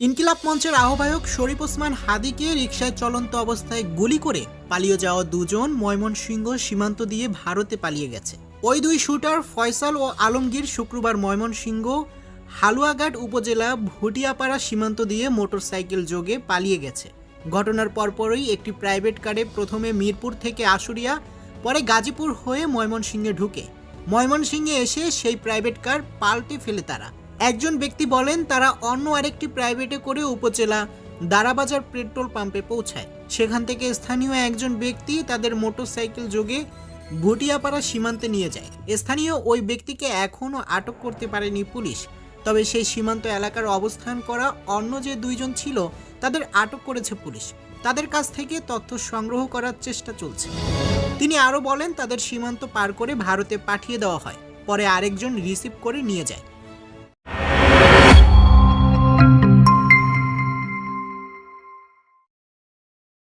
ইনকিলাব মঞ্চের আহ্বায়ক শরীফ ওসমান হাদিকে রিকশায় চলন্ত অবস্থায় গুলি করে পালিয়ে যাওয়া দুজন ময়মনসিংহ সীমান্ত দিয়ে ভারতে পালিয়ে গেছে। ওই দুই শুটার ফয়সাল ও আলমগীর শুক্রবার ময়মনসিংহ হালুয়াঘাট উপজেলা ভুটিয়াপাড়া সীমান্ত দিয়ে মোটরসাইকেল যোগে পালিয়ে গেছে। ঘটনার পরপরই একটি প্রাইভেট কারে প্রথমে মিরপুর থেকে আশুরিয়া, পরে গাজীপুর হয়ে ময়মনসিংহে ঢুকে। ময়মনসিংহে এসে সেই প্রাইভেট কার পাল্টে ফেলে তারা। একজন ব্যক্তি বলেন, তারা অন্য আরেকটি প্রাইভেটে করে উপজেলা দারাবাজার পেট্রোল পাম্পে পৌঁছায়। সেখান থেকে স্থানীয় একজন ব্যক্তি তাদের মোটরসাইকেল যোগে ভুটিয়াপাড়া সীমান্তে নিয়ে যায়। স্থানীয় ওই ব্যক্তিকে এখনও আটক করতে পারেনি পুলিশ। তবে সেই সীমান্ত এলাকার অবস্থান করা অন্য যে দুইজন ছিল, তাদের আটক করেছে পুলিশ। তাদের কাছ থেকে তথ্য সংগ্রহ করার চেষ্টা চলছে। তিনি আরও বলেন, তাদের সীমান্ত পার করে ভারতে পাঠিয়ে দেওয়া হয়। পরে আরেকজন রিসিভ করে নিয়ে যায়।